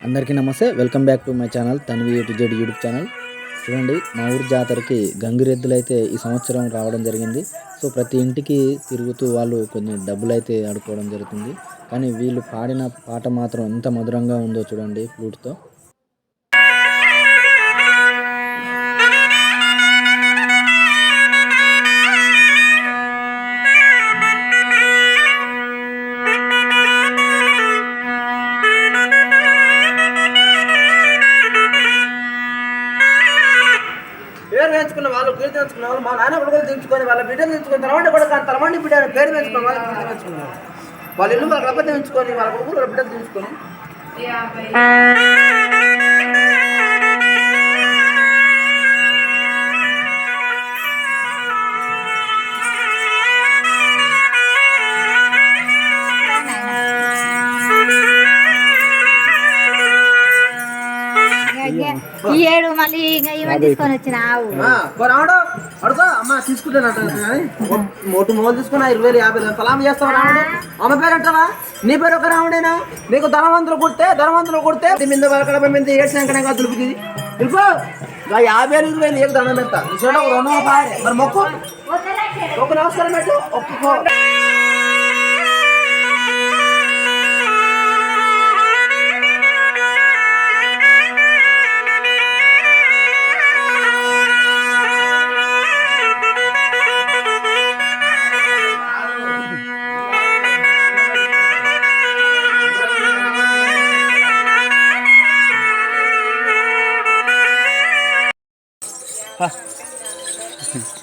అందరికీ నమస్తే. Welcome back to my channel Tanvi to Z YouTube channel చూడండి మా ఊరు జాతరకి గంగిరెద్దులు అయితే ఈ సంవత్సరం రావడం జరిగింది. సో ప్రతి ఇంటికి తిరుగుతూ వాళ్ళు కొన్ని డబ్బులు అయితే ఆడుకోవడం జరుగుతుంది. కానీ వీళ్ళు పాడిన పాట మాత్రం ఎంత మధురంగా ఉందో చూడండి ఫ్లూట్తో. పేరు పెంచుకున్న వాళ్ళు పేరు తెంచుకున్న వాళ్ళు మా నాన్న కొడుకులు తెంచుకొని వాళ్ళ బిడ్డలు తెంచుకొని తలవండి కూడా తలవండి బిడ్డ అని పేరు పెంచుకున్న వాళ్ళు పేరు తెంచుకున్నారు వాళ్ళ ఇల్లు వాళ్ళ గొప్ప తెంచుకొని వాళ్ళ కొడుకులు బిడ్డలు తెంచుకొని ఈ ఏడు మళ్ళీ ఇంకా ఇవన్నీ తీసుకొని వచ్చిన ఆవు. రావడం అడుగు అమ్మ తీసుకుంటానంట మోటు మోలు తీసుకున్నా ఇరవై వేలు యాభై వేలు. సలాం చేస్తావు రావడం అమ్మ పేరు అంటావా? నీ పేరు ఒక రావడేనా నీకు ధనవంతులు కొడితే ధనవంతులు కొడితే మీద వాళ్ళ మీద ఏడ్చినాక దులిపిది దులుపు. యాభై వేలు ఇరవై వేలు ఏకు దండం పెడతా. రెండు మరి మొక్కు. ఒక నమస్కారం పెట్టు. ఒప్పుకో. 看